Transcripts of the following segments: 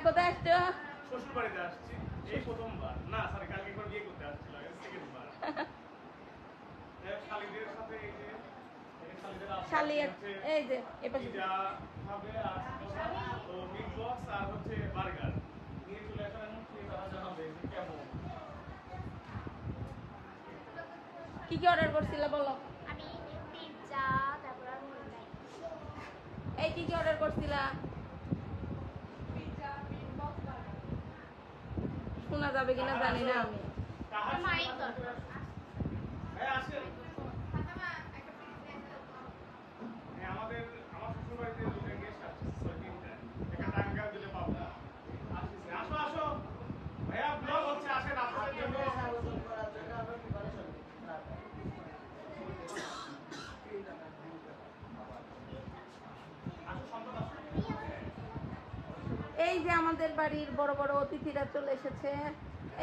হ্যাঁ কোথায় আসছো? শ্বশুর বাড়িতে আসছি। এই প্রথমবার। না সরি কালকে একবার বিয়ে করতে আসছিলাম সেকেন্ড বার সাথে এই যে এই শালিদের আসছে শালি এই যে এপাশে। পিজা খাবে আর তো মিট বক্স আর হচ্ছে বার্গার নিয়ে চলে আসার এখন খেয়ে তারা জানাবে যে কেমন। কি কি অর্ডার করছিলে বলো? আমি পিৎজা তারপর আর এই কি কি অর্ডার করছিলা? শোনা যাবে কিনা জানি না আমি কাহার মাই সাথে গড। হ্যাঁ আসেন হ্যাঁ, আমাদের আমার শ্বশুর বাড়িতে দুটো গেস্ট আসছে সরি তিনটা একটা টাঙ্গা দিলে পাবনা আসছে আসো আসো ভাইয়া ব্লগ হচ্ছে আসেন আপনাদের জন্য আসো সন্তান আসো এই আমাদের বাড়ির বড় বড় অতিথিরা চলে এসেছে।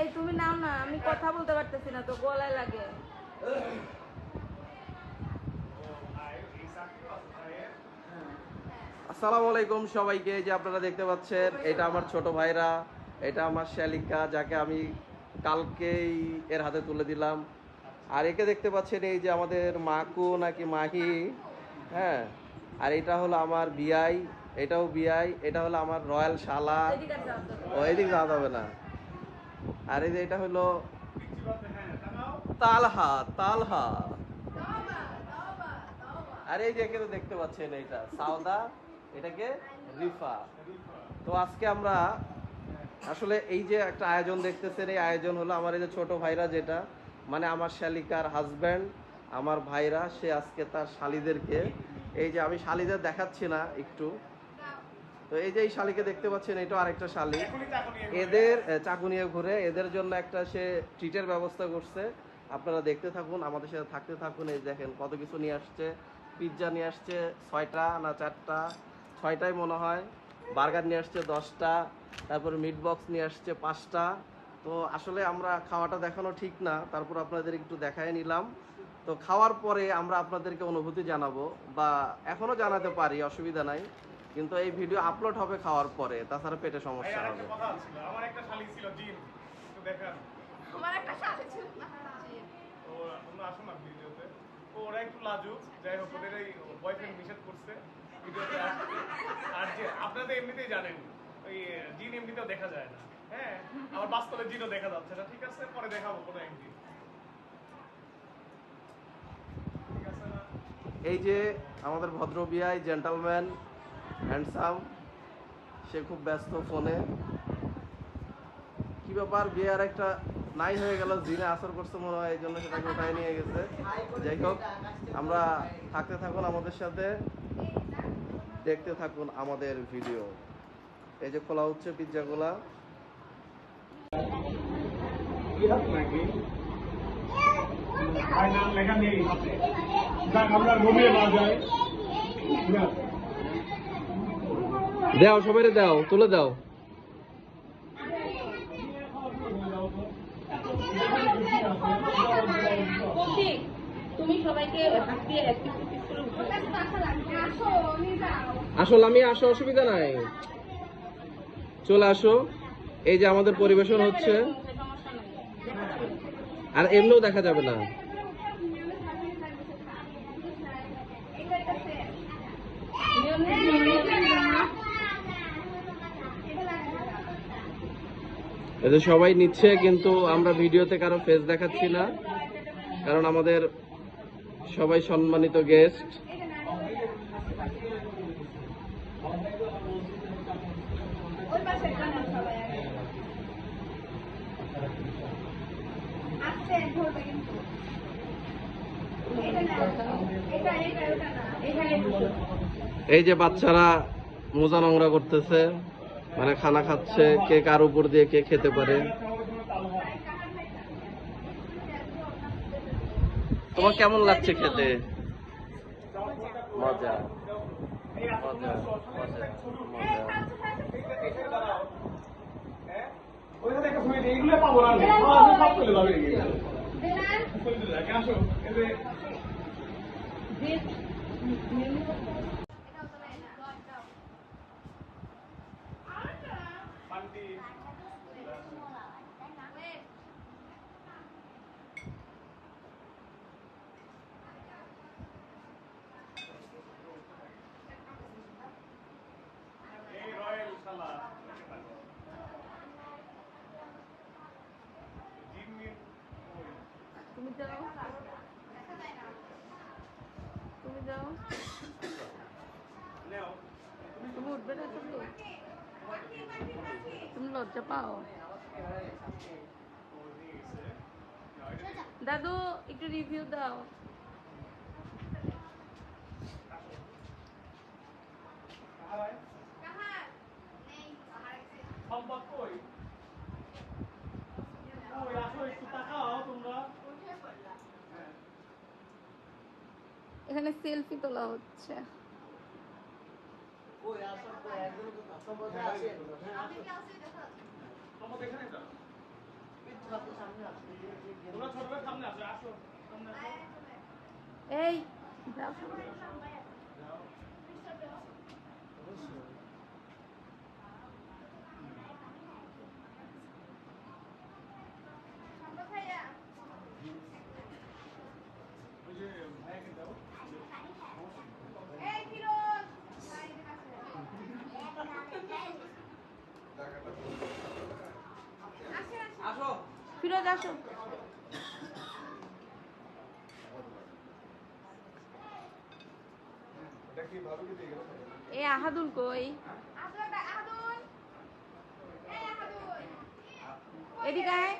এই, তুমি নাও না, আমি কথা বলতে পারতেছি না তো, গলায় লাগে। আসসালামু আলাইকুম সবাইকে যে আপনারা দেখতে পাচ্ছেন, এটা আমার ছোট ভাইরা, এটা আমার শ্যালিকা, যাকে আমি কালকেই এর হাতে তুলে দিলাম। আর একে দেখতে পাচ্ছেন এই যে আমাদের মাকু নাকি মাহি হ্যাঁ? আর এটা হলো আমার বিআই, এটাও বিআই, এটা হলো আমার রয়্যাল শালা। ও, এদিক যাওয়া যাবে না। আর এই যে এটা হলো তালহা তালহা। আর এই যে তো দেখতে পাচ্ছেন এইটা সাউদা এটাকে রিফা। তো আজকে আমরা আসলে এই যে একটা আয়োজন দেখতেছেন, এই আয়োজন হলো আমার এই যে ছোট ভাইরা যেটা মানে আমার শালিকার হাজব্যান্ড আমার ভাইরা, সে আজকে তার শালিদেরকে এই যে আমি শালিদের দেখাচ্ছি না একটু। তো এই যে এই শালিকে দেখতে পাচ্ছেন এটা আরেকটা শালি। এদের চাকু নিয়ে ঘুরে এদের জন্য একটা সে ট্রিটের ব্যবস্থা করছে। আপনারা দেখতে থাকুন, আমাদের সাথে থাকতে থাকুন। এই দেখেন কত কিছু নিয়ে আসছে। পিৎজা নিয়ে আসছে, ছয়টা না চারটা? ছয়টাই মনে হয়। বার্গার নিয়ে আসছে দশটা। তারপরে মিট বক্স নিয়ে আসছে পাঁচটা। তো আসলে আমরা খাওয়াটা দেখানো ঠিক না। তারপর আপনাদের একটু দেখায় নিলাম। তো খাওয়ার পরে আমরা আপনাদেরকে অনুভূতি জানাব বা এখনও জানাতে পারি অসুবিধা নাই। কিন্তু এই ভিডিও আপলোড হবে খাওয়ার পরে তাছাড়া পেটে সমস্যা হবে। আমার একটা শালি ছিল জিম একটু দেখান। আমার একটা শালি ছিল ও তোমরা না ভিডিওতে। ও ওরা একটু লাজুক যাই হোক ওদের এই বয়ফ্রেন্ড নিষেধ করছে ভিডিওতে আর যে আপনারা তো এমনিতেই জানেন ওই জিন এমনিতেও দেখা যায় না। হ্যাঁ আমার বাস্তবে জিনও দেখা যাচ্ছে না। ঠিক আছে পরে দেখাবো কোনো একদিন ঠিক আছে না এই যে আমাদের ভদ্র বিয়াই জেন্টালম্যান হ্যান্ডসাম সে খুব ব্যস্ত ফোনে। কি ব্যাপার, বিয়ার একটা নাই হয়ে গেল দিনে আসর করছে মনে হয়, এই জন্য সেটাকে উঠায় নিয়ে গেছে। যাই হোক, আমরা থাকতে থাকুন আমাদের সাথে, দেখতে থাকুন আমাদের ভিডিও। এই যে খোলা হচ্ছে পিৎজাগুলা। নাম লেখা নেই আমরা ঘুমিয়ে না যাই। দাও সবাই দাও তুলে দাও। তুমি সবাইকে আসলে আমি আসো অসুবিধা নাই। চলে আসো। এই যে আমাদের পরিবেশন হচ্ছে। আর এমনিও দেখা যাবে না। এদের সবাই নিচ্ছে, কিন্তু আমরা ভিডিওতে কারও ফেস দেখাচ্ছি না, কারণ আমাদের সবাই সম্মানিত গেস্ট কিন্তু এটা এটা এটা। এই যে বাচ্চারা মোজা নোংরা করতেছে মানে খানা খাচ্ছে কে কার উপর দিয়ে কে খেতে পারে। তোমার কেমন লাগছে খেতে? মজা। মজা মজা মজা। घूट बेटा तुम लोग तुम लोग चपाओ। दादू एक रिव्यू दाओ। সম্পর্ক এখানে সেলফি তোলা হচ্ছে। সম্পদ এখানে তো। তোমরা ছোট ভাই সামনে আসো, আসো, সামনে আসো। এই যাও। যাও। ওই যে ভাইয়াকে দাও। এই ফিরোজ আসেন আসেন আসো ফিরোজ আসো এ আহাদুল কই? এদিকে আয়।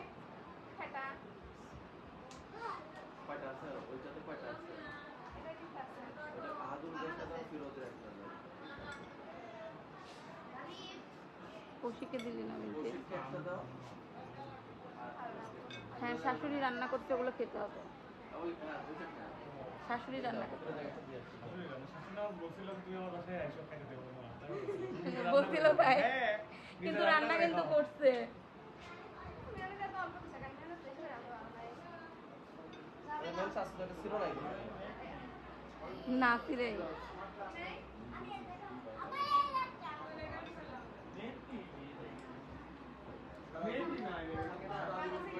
কৌশিককে দিলি না বলতে হ্যাঁ শাশুড়ি রান্না করতে ওগুলো খেতে হবে। শাশুড়ি রান্না করতে কিন্তু রান্না। করছে। না না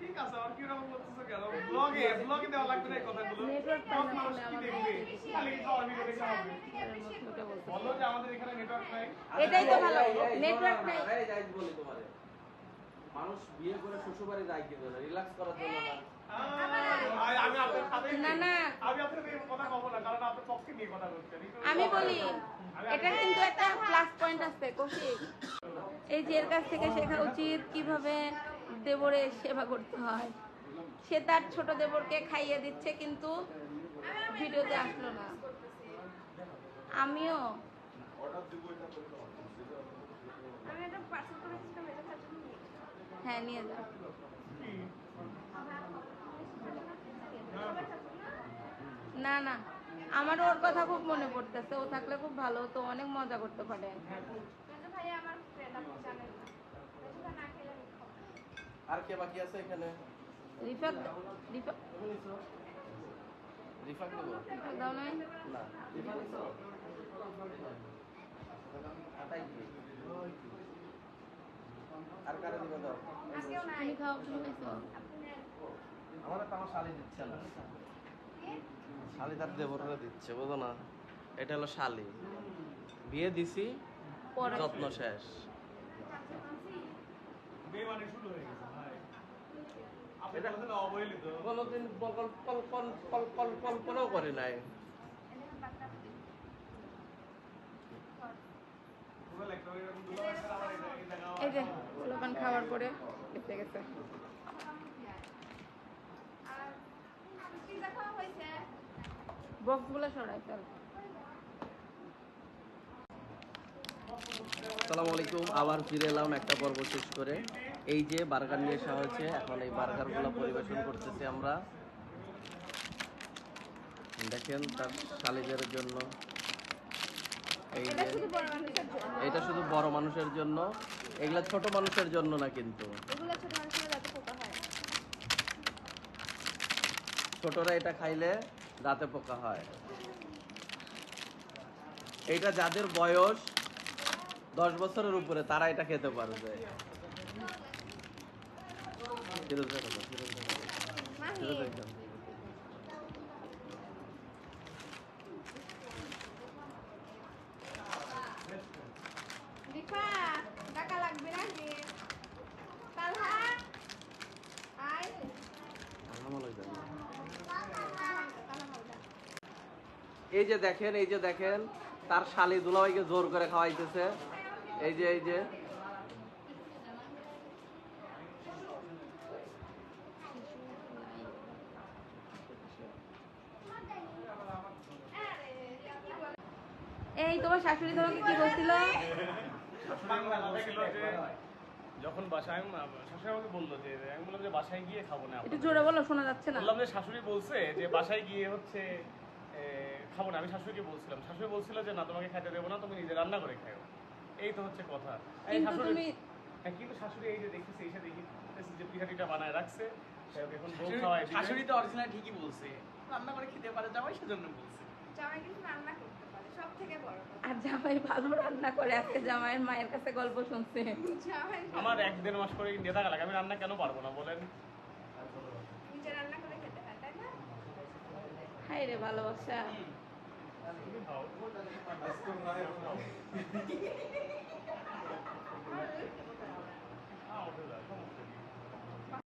ঠিক আছে আর কি রকম করতেছো কেন? ব্লগে ব্লগে দেওয়া লাগবে না এই কথাগুলো। সব মানুষ কি দেখবে? খালি খাওয়া ভিডিও দেখে হবে বলো যে আমাদের এখানে নেটওয়ার্ক নাই। এটাই তো ভালো। এই, এই, Network শোনো না, নাই। এই, যাই বলি তোমারে। মানুষ বিয়ে করে শ্বশুর বাড়ি যায় কি জন্য রিল্যাক্স করার জন্য না। আমি আপনার সাথে না, না। আমি আপনার কথা কব না কারণ আপনার পক্ষে নিয়ে কথা বলছেন। আমি বলি এটা কিন্তু একটা প্লাস পয়েন্ট আছে কৌশিক। এই যে এর কাছ থেকে শেখা উচিত কীভাবে দেবরের সেবা করতে হয়। সে তার ছোট দেবরকে খাইয়ে দিচ্ছে কিন্তু ভিডিওতে আসলো না। আমিও। হ্যাঁ নিয়ে যাও। না না আমার ওর কথা খুব মনে পড়তেছে। ও থাকলে খুব ভালো হতো অনেক মজা করতে পারে। কিন্তু ভাই আমার ফ্রেন্ড আপনি জানেন না এটা না খেলে আমি খাব আর কে বাকি আছে এখানে? রিফাক রিফাক রিফাক দেবো রিফাক দাও নাই? না। রিফাক দিছো? আটাই কি? আর কারে দিবে দাও? তুমি খাও তুমি খাইছো। আমার তো আমার শালি দিচ্ছে না। শালি তার দেবররা দিচ্ছে বুঝো না। এটা হলো শালি। বিয়ে দিছি পরে। যত্ন শেষ। বেমানি শুরু হয়ে গেছে। কোনোদিন কল্পনাও করে নাই। এই যে পোলাপান খাওয়ার পরে গেছে। বক্সগুলো সরাই আলাইকুম আবার ফিরে এলাম একটা পর্ব শেষ করে। এই যে বার্গার নিয়ে আসা হয়েছে এখন এই বার্গারগুলো পরিবেশন করতেছি আমরা। দেখেন তার শালিদের জন্য। এই এটা যে শুধু বড় মানুষের জন্য এটা শুধু বড় মানুষের জন্য এগুলা ছোট মানুষের জন্য না। কিন্তু ছোটরা এটা খাইলে দাঁতে পোকা হয়। এটা যাদের বয়স দশ বছরের উপরে তারা এটা খেতে পারবে। এই যে দেখেন, এই যে দেখেন, তার শালি দুলাভাইকে জোর করে খাওয়াইতেছে। এই যে এই যে। শাশুড়ি তোমাকে কি বলছিল? যখন বাসায় আমি শাশুড়ি আমাকে বলল যে আমি বললাম যে বাসায় গিয়ে খাব না একটু জোরে বলো শোনা যাচ্ছে না। বললাম যে শাশুড়ি বলছে যে বাসায় গিয়ে হচ্ছে খাব না। আমি শাশুড়িকে বলছিলাম। শাশুড়ি বলছিল যে না তোমাকে খাইতে দেবো না তুমি নিজে রান্না করে খাও এই তো হচ্ছে কথা। কিন্তু তুমি হ্যাঁ কিন্তু শাশুড়ি এই যে দেখতেছি এসে দেখি যে পিঠাটিটা বানায় রাখছে। এখন বউ খাওয়াই শাশুড়ি তো অরিজিনাল ঠিকই বলছে। রান্না করে খেতে পারে জামাই সেজন্য বলছে। জামাই কিন্তু রান্না করতে পারে সব থেকে বড় জামাই ভালো রান্না করে আজকে জামাইয়ের মায়ের কাছে গল্প শুনছে। আমার এক দেড় মাস করে ইন্ডিয়া থাকা লাগে আমি রান্না কেন পারব না বলেন। নিজে রান্না করে খেতে হয় তাই না? হাই রে ভালোবাসা। তুমি